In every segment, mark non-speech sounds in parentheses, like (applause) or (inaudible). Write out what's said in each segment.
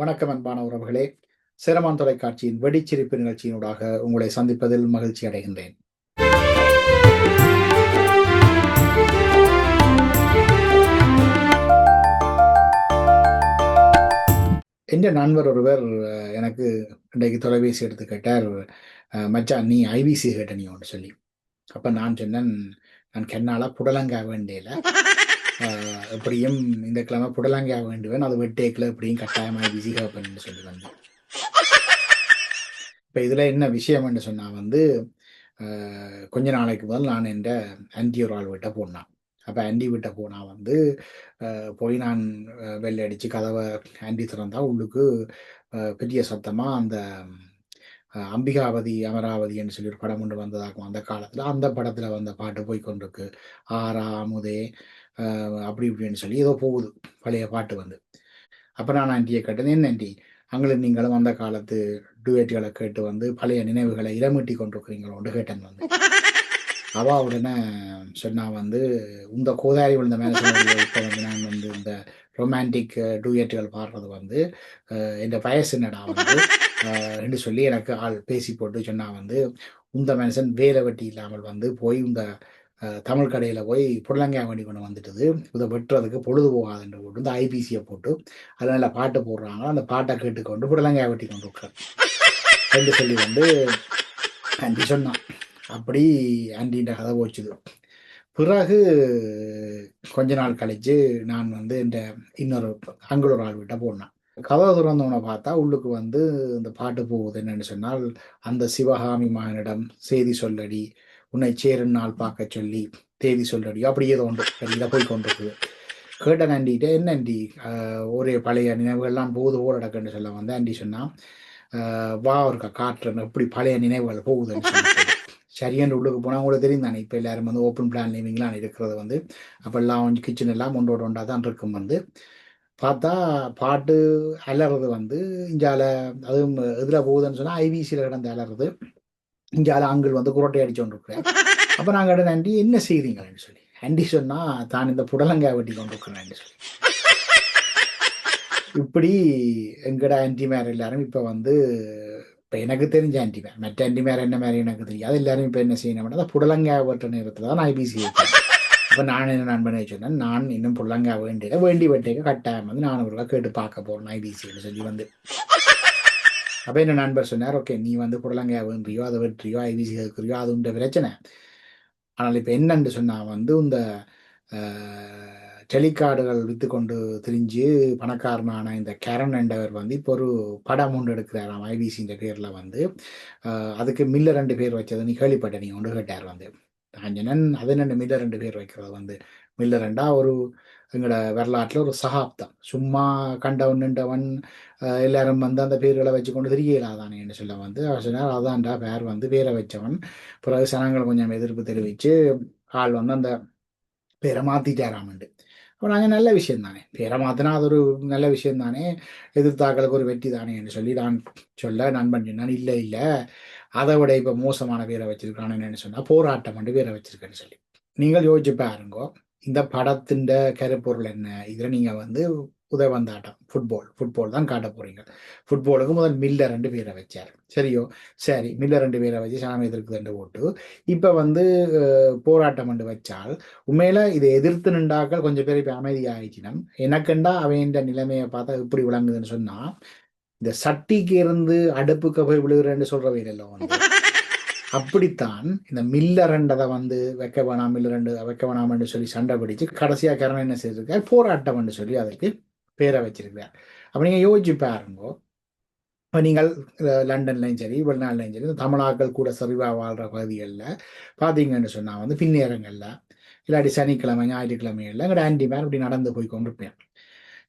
வணக்கம் அன்பான உறவுகளே. சிரமான் தொலைக்காட்சியின் வெடிச்சிரிப்பு நிகழ்ச்சியினூடாக உங்களை சந்திப்பதில் மகிழ்ச்சி அடைகின்றேன். என்ற நண்பர் ஒருவர் எனக்கு இன்றைக்கு தொலைபேசி எடுத்து கேட்டார் மச்சான் நீ ஐபிசி கேட்ட நீ ஒன்று சொல்லி. அப்ப நான் சொன்னேன் நான் கென்னால புடலங்கா வேண்டியல. எப்படியும் இந்த கிழமை புடலங்கா வேண்டுவேன். அது வெட்டேக்கில் எப்படியும் கட்டாயமாக ஐபிசி கேட்பேன்னு சொல்லி வந்தேன். இப்போ இதில் என்ன விஷயம்னு சொன்னால் வந்து கொஞ்ச நாளைக்கு முதல் நான் என்ற ஆன்டி ஒரு ஆள் வீட்டை போனான். அப்போ ஆண்டி வீட்டை போனால் வந்து போய் நான் வெள்ளை அடித்து கதவை ஆண்டி திறந்தா உள்ளுக்கு பெரிய சத்தமாக அந்த அம்பிகாவதி அமராவதின்னு சொல்லி ஒரு படம் ஒன்று வந்ததாகும் அந்த காலத்தில் அந்த படத்தில் வந்த பாட்டு போய் கொண்டிருக்கு. ஆரா அமுதே அப்படி இப்படின்னு சொல்லி ஏதோ போகுது பழைய பாட்டு வந்து. அப்போ நான் ஆண்டியை கேட்டேன் என்ன ஆண்டி அங்களும் நீங்களும் அந்த காலத்து டுவேட்டுகளை கேட்டு வந்து பழைய நினைவுகளை இடமிட்டி கொண்டிருக்கிறீங்களோன்னு கேட்டேன் வந்து அவா உடனே சொன்னா வந்து இந்த கோதாரி விழுந்த மேலே இப்போ வந்து நான் வந்து இந்த ரொமான்டிக் டூயட்டுகள் பாடுறது வந்து இந்த வயசு என்னடா வந்து? என்று சொல்லி எனக்கு ஆள் பேசி போட்டு சொன்னா வந்து உந்த மனுஷன் வேலை வெட்டி இல்லாமல் வந்து போய் இந்த தமிழ் கடையில் போய் புடலங்காய் வண்டி கொண்டு வந்துட்டுது. இதை வெட்டுறதுக்கு பொழுது போகாதுன்ற போட்டு இந்த ஐபிசியை போட்டு அதில் நல்லா பாட்டு போடுறாங்க. அந்த பாட்டை கேட்டுக்கொண்டு புடலங்காய் வெட்டி கொண்டு இருக்கிறேன் என்று சொல்லி வந்து ஆண்டி சொன்னான். அப்படி ஆண்டின்ற கதை போச்சுது. பிறகு கொஞ்ச நாள் கழிச்சு நான் வந்து இந்த இன்னொரு அங்குல ஒரு ஆள் விட்ட போனேன். கதவை திறந்தவனை பார்த்தா உள்ளுக்கு வந்து இந்த பாட்டு போகுது என்னன்னு சொன்னால் அந்த சிவகாமி மகனிடம் செய்தி சொல்லடி உன்னை சேரும் நாள் பார்க்க சொல்லி தேதி சொல்லடி அப்படி ஏதோ ஒன்று வெளியில போய் கொண்டிருக்குது கேட்டேன் ஆண்டிகிட்ட என்ன ஆண்டி ஒரே பழைய நினைவுகள்லாம் போகுது ஓட சொல்ல வந்து. ஆண்டி சொன்னால் வா இருக்கா காட்டுறேன் எப்படி பழைய நினைவுகள் போகுதுன்னு சொல்லி சரியான உள்ளுக்கு போனால் உங்களுக்கு தெரியும் தானே இப்போ எல்லாரும் வந்து ஓப்பன் பிளான் லிவிங்லாம் இருக்கிறது வந்து அப்போல்லாம் கொஞ்சம் கிச்சன் எல்லாம் ஒன்றோட ஒன்றா தான் இருக்கும் வந்து. பார்த்தா பாட்டு அலறது வந்து இஞ்சால அதுவும் இதில் போகுதுன்னு சொன்னால் ஐவிசியில் கிடந்து அலறது. இஞ்சால ஆண்கள் வந்து குரோட்டை அடிச்சு கொண்டிருக்கிறேன் அப்போ நாங்கள் இடம் ஆண்டி என்ன செய்கிறீங்களேன்னு சொல்லி. ஆண்டி சொன்னால் தான் இந்த புடலங்காய் வெட்டி கொண்டிருக்கிறேன் சொல்லி. இப்படி எங்கட ஆன்டி மேர் எல்லாரும் இப்போ வந்து இப்போ எனக்கு தெரிஞ்ச ஆன்டிமேர் மற்ற ஆன்டிமேர் என்ன மாதிரி எனக்கு தெரியாது. எல்லாரும் இப்போ என்ன செய்யணும்னா அந்த புடலங்காய் வெட்ட நேரத்தில் தான் ஐபிசி இப்போ நான் என்ன நண்பனை சொன்னேன் நான் இன்னும் புடலங்காய் வேண்டிய வேண்டி வெட்டிக்க கட்டாயம் வந்து நான் ஒரு கேட்டு பார்க்க போகிறேன் ஐபிசின்னு சொல்லி வந்து. அப்போ என்ன நண்பர் சொன்னார் ஓகே நீ வந்து புடலங்காய் வேண்டியோ அதை வெற்றியோ ஐவிசி இருக்கிறியோ அது உண்ட பிரச்சனை. ஆனால் இப்போ என்னன்னு சொன்னால் வந்து இந்த டெலிகார்டுகள் விற்று கொண்டு திரிஞ்சு பணக்காரனான இந்த கேரன் என்றவர் வந்து இப்போ ஒரு படம் ஒன்று எடுக்கிறாராம் ஐபிசின்ற பேரில் வந்து. அதுக்கு மில்ல ரெண்டு பேர் வச்சது நீ கேள்விப்பட்ட நீ ஒன்று கேட்டார் வந்து. ஆஞ்சனன் அது மில்லர் மில்ல ரெண்டு பேர் வைக்கிறது வந்து மில்ல ரெண்டா ஒரு எங்களோட வரலாற்றில் ஒரு சகாப்தம். சும்மா கண்டவன் நின்றவன் எல்லாரும் வந்து அந்த பேர்களை வச்சு கொண்டு தெரியலாதானேன்னு சொல்ல வந்து அவர் சொன்னார் அதான்டா பேர் வந்து பேரை வச்சவன். பிறகு சனங்கள் கொஞ்சம் எதிர்ப்பு தெரிவித்து ஆள் வந்து அந்த பேரை மாற்றிட்டாராமண்டு அப்போ நாங்கள் நல்ல விஷயம் தானே. பேரை மாற்றினா அது ஒரு நல்ல விஷயம் தானே. எதிர்த்தாக்களுக்கு ஒரு வெற்றி தானே என்று சொல்லி நான் சொல்ல நண்பன் சொன்னான் இல்லை இல்லை. அதை விட இப்போ மோசமான பேரை வச்சிருக்கானு சொன்னால் போராட்டம் என்று பேரை வச்சிருக்கேன்னு சொல்லி. நீங்கள் யோசிச்சு பாருங்கோ இந்த படத்தின் கருப்பொருள் என்ன? இதில் நீங்கள் வந்து உதவந்தாட்டம் ஃபுட்பால் ஃபுட்பால் தான் காட்ட போறீங்க. ஃபுட்பாலுக்கு முதல் மில்ல ரெண்டு பேரை வச்சார். சரியோ? சரி மில்ல ரெண்டு பேரை வச்சு சாமி எதிர்க்கு ரெண்டு ஓட்டு. இப்போ வந்து போராட்டம் என்று வச்சால் உண்மையில இதை எதிர்த்து நின்றாக்கள் கொஞ்சம் பேர் இப்போ அமைதியாகிச்சினம் எனக்குண்டா அவன் நிலைமையை பார்த்தா எப்படி விளங்குதுன்னு சொன்னா இந்த சட்டிக்கு இருந்து அடுப்புக்கு போய் விழுகிறேன்னு சொல்றவை இல்லை வந்து. அப்படித்தான் இந்த மில்லரண்டதை வந்து வைக்க வேணாம் மில்லரண்டு வைக்க வேணாம்னு சொல்லி சண்டை பிடிச்சு கடைசியா கரணம் என்ன செய்திருக்கார். போராட்டம் சொல்லி அதற்கு பேரை வச்சிருக்கிறார் அப்போ நீங்கள் யோசிச்சு பாருங்கோ. இப்போ நீங்கள் லண்டன்லையும் சரி வெளிநாடுலையும் சரி தமிழாக்கள் கூட சரிவாக வாழ்ற பகுதிகளில் பார்த்தீங்கன்னு சொன்னால் வந்து பின்னேரங்களில் இல்லாட்டி சனிக்கிழமை ஞாயிற்றுக்கிழமைகளில் எங்கள்ட ஆன்டிமேன் இப்படி நடந்து போய் கொண்டிருப்பேன்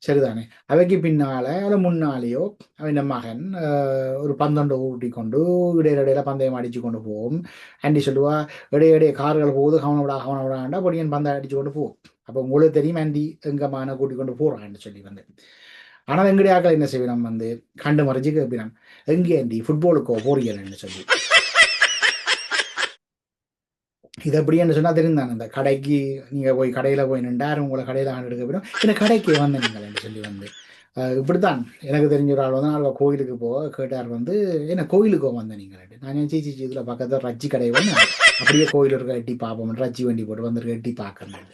சரிதானே அவைக்கு பின்னால அல்ல முன்னாலேயோ அவன் மகன் ஒரு பந்தொண்டு ஊட்டி கொண்டு இடையில இடையில பந்தயம் அடிச்சு கொண்டு போவோம் ஆண்டி சொல்லுவா இடைய இடைய கார்கள் போகுது கவனவிடா கவனவிடாண்டா பொடியன் பந்தம் அடிச்சு கொண்டு போவோம் அப்போ உங்களுக்கு தெரியும் ஆண்டி எங்க மகனை கூட்டி கொண்டு போறான்னு சொல்லி வந்து ஆனால் எங்கடைய என்ன செய்வினம் வந்து கண்டு மறைஞ்சு கேட்பினான் எங்கே ஆண்டி ஃபுட்பாலுக்கோ போறீங்கன்னு சொல்லி இது எப்படின்னு சொன்னா தெரிந்தாங்க இந்த கடைக்கு நீங்க போய் கடையில போய் நின்றாரு உங்களை கடையில ஆண்டு எடுக்க போயிடும். என்ன கடைக்கு வந்த நீங்கள் சொல்லி வந்து இப்படித்தான். எனக்கு தெரிஞ்ச ஒரு ஆள் வந்து நாங்கள் கோயிலுக்கு போக கேட்டார் வந்து என்ன கோயிலுக்கு வந்தேன் நீங்கள் நான் நினைச்சு சீச்சி இதில் பக்கத்தில் ரஜ்ஜி கடை வந்து அப்படியே கோயில் இருக்க எட்டி பார்ப்போம் ரஜ்ஜி வண்டி போட்டு வந்துருக்க எட்டி பார்க்கணும்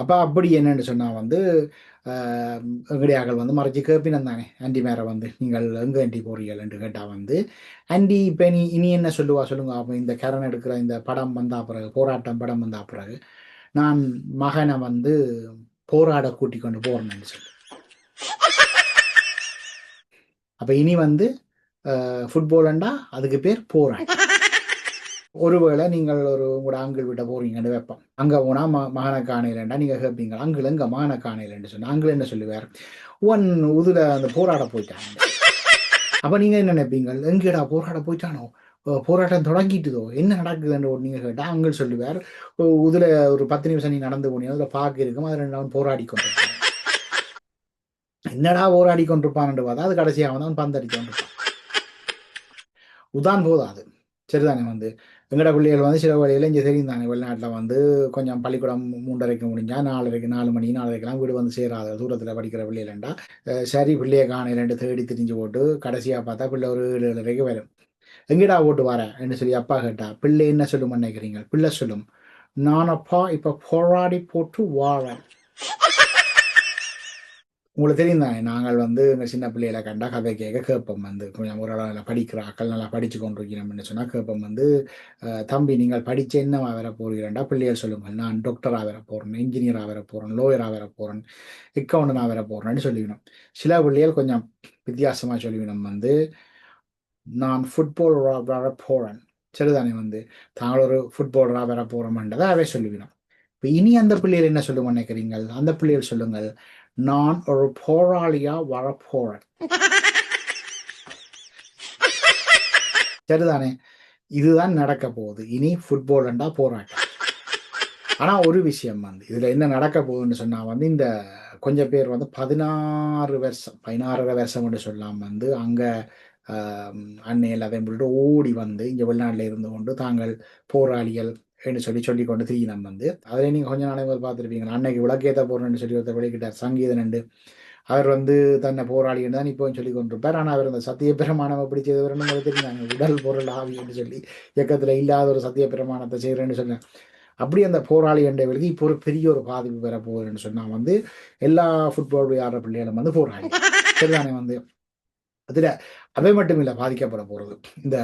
அப்போ அப்படி என்னன்னு சொன்னால் வந்து எங்கடியாக்கள் வந்து மறைச்சி கேப்பினம் தானே ஆண்டி மேலே வந்து நீங்கள் எங்கே ஆண்டி என்று கேட்டால் வந்து ஆண்டி இப்போ நீ இனி என்ன சொல்லுவா? சொல்லுங்க. அப்போ இந்த கரண் எடுக்கிற இந்த படம் வந்தா பிறகு போராட்டம் படம் வந்தா பிறகு நான் மகனை வந்து போராட கூட்டி கொண்டு போறேன்னு சொல்லு. அப்போ இனி வந்து ஃபுட்பால்ண்டா அதுக்கு பேர் போராட்டம். ஒருவேளை நீங்கள் ஒரு உங்களோட ஆங்கிள் விட்ட போறீங்கன்னு வைப்போம் அங்கே போனால் ம மகனை காணையிலண்டா நீங்கள் கேட்பீங்க அங்கிள் எங்க? மகனை காணையிலன்னு சொன்ன ஆங்கிள் என்ன சொல்லுவார்? ஒன் உதுல அந்த போராட போயிட்டாங்க அப்போ நீங்கள் என்ன நினைப்பீங்க? எங்கேடா போராட போயிட்டானோ? போராட்டம் தொடங்கிட்டுதோ? என்ன நடக்குதுன்னு ஒரு நீங்கள் கேட்டால் சொல்லுவார் உதுல ஒரு பத்து நிமிஷம் நீ நடந்து போனியோ? அதில் பார்க்க இருக்கும். அது ரெண்டு போராடி கொண்டிருப்பான். என்னடா போராடி கொண்டிருப்பான்னு பார்த்தா அது கடைசியாக அவன் அவன் பந்தடிச்சு கொண்டிருப்பான். உதான் போதாது. சரிதானே வந்து? எங்கட பிள்ளைகள் வந்து சில வழியில் இங்கே தெரியும் வெளிநாட்டில் வந்து கொஞ்சம் பள்ளிக்கூடம் மூன்றரைக்கு முடிஞ்சால் நாலரைக்கு நாலு மணி நாலரைக்கெல்லாம் வீடு வந்து சேராத தூரத்தில் படிக்கிற பிள்ளைகளண்டா சரி பிள்ளையை காணை ரெண்டு தேடி திரிஞ்சு போட்டு கடைசியாக பார்த்தா பிள்ளை ஒரு ஏழு ஏழரைக்கு வரும். எங்கடா ஓட்டு வர? என்று சொல்லி அப்பா கேட்டா பிள்ளை என்ன சொல்லும்? நினைக்கிறீங்க பிள்ளை சொல்லும் நான் அப்பா இப்போ போராடி போட்டு வாழேன். உங்களுக்கு தெரியும் தானே நாங்கள் வந்து இந்த சின்ன பிள்ளைகளை கண்டா கதை கேட்க கேட்போம் வந்து. கொஞ்சம் ஓரளவு படிக்கிற படிக்கிறாக்கள் நல்லா படித்து கொண்டிருக்கிறோம்னு சொன்னால் கேட்போம் வந்து தம்பி நீங்கள் படித்து என்னவா வர போகிறீர்களா பிள்ளைகள் சொல்லுங்கள். நான் டாக்டராக வர போகிறேன் இன்ஜினியராக வர போகிறேன் லோயராக வர போகிறேன் அக்கௌண்டனாக வர போகிறேன்னு சொல்லிக்கணும். சில பிள்ளைகள் கொஞ்சம் வித்தியாசமாக சொல்லிவிடும் வந்து நான் ஃபுட்பால் வர போகிறேன் சரிதானே வந்து? தாங்கள் ஒரு ஃபுட்பாலராக வர போகிறோம்ன்றதை அவே சொல்லிவிடும் இப்போ இனி அந்த பிள்ளைகள் என்ன சொல்லுவோம் நினைக்கிறீங்கள்? அந்த பிள்ளைகள் சொல்லுங்கள் நான் ஒரு போராளியா வரப்போறேன். (laughs) சரிதானே? இதுதான் நடக்க போகுது. இனி ஃபுட்பால்ண்டா போராட்டம். ஆனா ஒரு விஷயம் வந்து இதுல என்ன நடக்க போகுதுன்னு சொன்னா வந்து இந்த கொஞ்சம் பேர் வந்து பதினாறு வருஷம் பதினாறரை வருஷம் சொல்லலாம் வந்து அங்க அன்னையில் அதை ஓடி வந்து இங்கே வெளிநாட்டில் இருந்து கொண்டு தாங்கள் போராளிகள் என்று சொல்லி சொல்லி கொண்டு திரியினம் வந்து. அதில் நீங்கள் கொஞ்சம் நாளைக்கு பார்த்துருப்பீங்க அன்னைக்கு விளக்கேற்ற போறேன்னு சொல்லி ஒருத்தர் வெளிக்கிட்டார் சங்கீதன் என்று. அவர் வந்து தன்னை போராளி தான் இப்போ சொல்லி கொண்டிருப்பார். ஆனால் அவர் அந்த சத்திய பிரமாணம் எப்படி செய்தவர்னு தெரிஞ்சாங்க உடல் பொருள் ஆவி என்று சொல்லி இயக்கத்தில் இல்லாத ஒரு சத்திய பிரமாணத்தை செய்கிறேன்னு சொன்னேன் அப்படி அந்த போராளி என்றவர்களுக்கு இப்போ ஒரு பெரிய ஒரு பாதிப்பு பெற போகிறேன்னு சொன்னால் வந்து எல்லா ஃபுட்பால் விளையாடுற பிள்ளைகளும் வந்து போராளி. சரிதானே வந்து? அதில் அவை மட்டும் இல்லை பாதிக்கப்பட போகிறது இந்த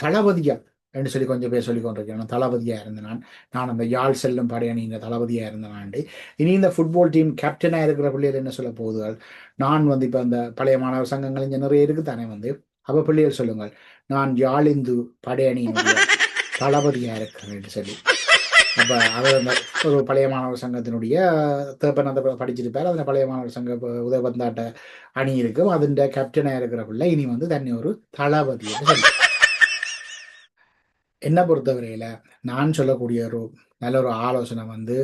தளபதியம் என்று சொல்லி கொஞ்சம் பேர் சொல்லி கொண்டிருக்கிறேன் தளபதியாக இருந்த நான் நான் அந்த யாழ் செல்லும் படையணியின் தளபதியாக இருந்த நான் இனி இந்த ஃபுட்பால் டீம் கேப்டனாக இருக்கிற பிள்ளைகள் என்ன சொல்ல போகுதுகள்? நான் வந்து இப்போ அந்த பழைய மாணவர் சங்கங்கள் இங்கே நிறைய இருக்கு தானே வந்து? அப்போ பிள்ளைகள் சொல்லுங்கள். நான் யாழிந்து படையணியினுடைய தளபதியாக இருக்கிறேன் சொல்லி. அப்போ அவர் அந்த ஒரு பழைய மாணவர் சங்கத்தினுடைய தேப்பன் அந்த படிச்சிருப்பார். அதில் பழைய மாணவர் சங்க உதவந்தாட்ட அணி இருக்கும். அதுண்ட கேப்டனாக இருக்கிற பிள்ளை இனி வந்து தன்னை ஒரு தளபதி சொல்லி என்னை பொறுத்தவரையில் நான் சொல்லக்கூடிய ஒரு நல்ல ஒரு ஆலோசனை வந்து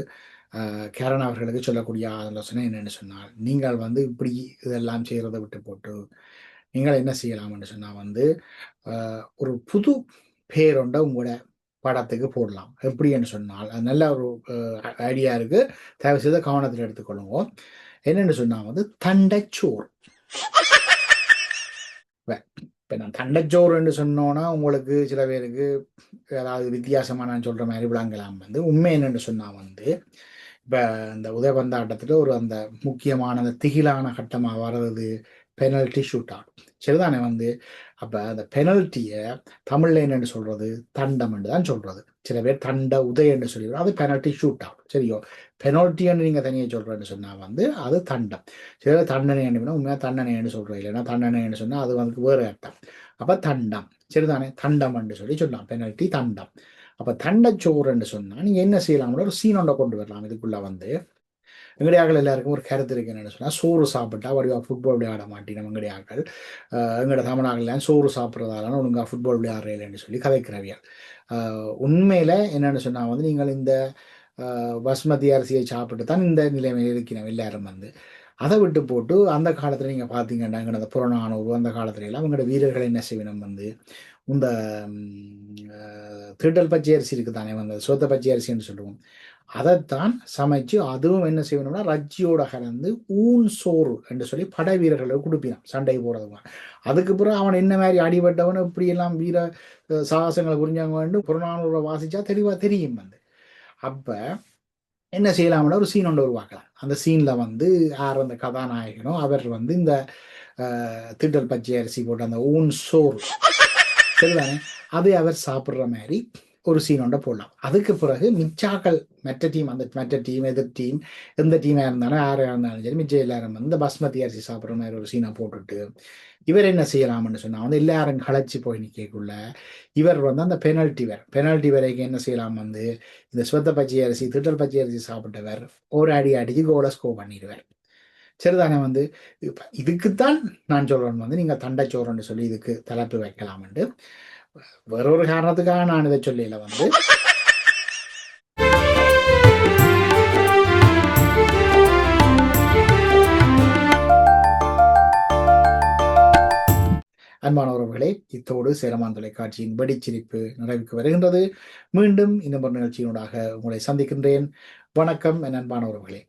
கேரன் அவர்களுக்கு சொல்லக்கூடிய ஆலோசனை என்னென்னு சொன்னால் நீங்கள் வந்து இப்படி இதெல்லாம் செய்கிறத விட்டு போட்டு நீங்கள் என்ன செய்யலாம்னு சொன்னால் வந்து ஒரு புது பேரொண்ட உங்களோட படத்துக்கு போடலாம். எப்படின்னு சொன்னால் அது நல்ல ஒரு ஐடியா இருக்குது தயவு செய்த கவனத்தில் எடுத்துக்கொள்ளுங்க. என்னென்னு சொன்னால் வந்து தண்டைச்சோர் இப்போ நான் கண்டச்சோறுன்னு சொன்னோன்னா உங்களுக்கு சில பேருக்கு ஏதாவது வித்தியாசமாக நான் சொல்கிற மாதிரி விளங்கலாம். வந்து உண்மை என்னென்னு சொன்னால் வந்து இப்போ இந்த உதயபந்தாட்டத்தில் ஒரு அந்த முக்கியமான அந்த திகிலான கட்டமாக வர்றது பெனல்ட்டி ஷூட் அவுட் சரிதானே வந்து? அப்போ அந்த பெனல்ட்டியை தமிழில் என்னென்னு சொல்கிறது தண்டம் என்று தான் சொல்கிறது சில பேர் தண்ட உதய என்று சொல்லிடுவோம் அது பெனல்ட்டி ஷூட் அவுட் சரியோ பெனல்ட்டின்னு நீங்கள் தனியாக சொல்கிறேன்னு சொன்னால் வந்து அது தண்டம். சில பேர் தண்டனை என்ன உண்மையாக தண்டனைன்னு சொல்கிறோம் இல்லைன்னா தண்டனைன்னு சொன்னால் அது வந்து வேறு அர்த்தம். அப்போ தண்டம். சரிதானே? தண்டம் என்று சொல்லி சொல்லலாம் பெனல்ட்டி தண்டம். அப்போ தண்டச்சோறுன்னு சொன்னால் நீங்கள் என்ன செய்யலாம்னு ஒரு சீனோண்ட கொண்டு வரலாம். இதுக்குள்ளே வந்து எங்கடையாக்கள் எல்லாருக்கும் ஒரு கருத்து இருக்கு. என்னென்னு சொன்னால் சோறு சாப்பிட்டா வடிவா ஃபுட்பால் விளையாட மாட்டேன். எங்கடையாக்கள் எங்களோட தமிழ்நாட்டில் சோறு சாப்பிட்றதால ஒழுங்காக ஃபுட்பால் விளையாடுறேன்னு சொல்லி கதைக்கிறவியல். உண்மையில் என்னென்னு சொன்னால் வந்து நீங்கள் இந்த பஸ்மதி அரிசியை சாப்பிட்டு தான் இந்த நிலைமையில் இருக்கணும் எல்லாரும் வந்து. அதை விட்டு போட்டு அந்த காலத்தில் நீங்கள் பார்த்தீங்கன்னா எங்களோட புறநானூறு அந்த காலத்துல எல்லாம் அவங்களோட வீரர்கள் என்ன செய்யணும் வந்து இந்த திருடல் பச்சை அரிசி இருக்குது தானே வந்து சோத்த பச்சை அரிசின்னு சொல்லுவோம். அதைத்தான் சமைச்சு அதுவும் என்ன செய்யணும்னா ரஜ்ஜியோட கலந்து ஊன் சோறு என்று சொல்லி படை வீரர்களுக்கு கொடுப்பினான் சண்டை போடுறதுக்கு அதுக்கு பிறகு அவன் என்ன மாதிரி அடிபட்டவன் இப்படி எல்லாம் வீர சாகசங்களை புரிஞ்சவங்க புறநானூரை வாசிச்சா தெளிவாக தெரியும் வந்து. அப்ப என்ன செய்யலாம்னா ஒரு சீன் ஒன்று உருவாக்கலாம். அந்த சீன்ல வந்து யார் அந்த கதாநாயகனோ அவர் வந்து இந்த திட்டல் பச்சை அரிசி போட்டு அந்த ஊன் சோறு. சரிதானே அதை அவர் சாப்பிட்ற மாதிரி ஒரு சீன் ஒன்றை போடலாம். அதுக்கு பிறகு மிச்சாக்கள் மற்ற டீம் அந்த மற்ற டீம் எதிர் டீம் எந்த டீமாக இருந்தாலும் யாராக இருந்தாலும் சரி மிச்சம் எல்லாரும் வந்து இந்த பஸ்மதி அரிசி சாப்பிட்ற மாதிரி ஒரு சீனை போட்டுட்டு இவர் என்ன செய்யலாம்னு சொன்னால் வந்து எல்லாரும் களைச்சி போய் நிற்கக்குள்ள இவர் வந்து அந்த பெனல்ட்டி வேர் பெனல்ட்டி வரைக்கும் என்ன செய்யலாம் வந்து இந்த சுவத்த பச்சை அரிசி திட்டல் பச்சை அரிசி சாப்பிட்டவர் ஒரு அடி அடிச்சு கோலை ஸ்கோ பண்ணிடுவார். சரிதானே வந்து இதுக்குத்தான் நான் சொல்றேன். வந்து நீங்க தண்டைச்சோறுன்னு சொல்லி இதுக்கு தலைப்பு வைக்கலாம் வேறொரு காரணத்துக்காக நான் இதை சொல்லல. வந்து அன்பான உறவுகளே இத்தோடு சேரமான் தொலைக்காட்சியின் வெடிச்சிரிப்பு நிறைவுக்கு வருகின்றது. மீண்டும் இந்த ஒரு நிகழ்ச்சியினூடாக உங்களை சந்திக்கின்றேன். வணக்கம் என் அன்பான உறவுகளே.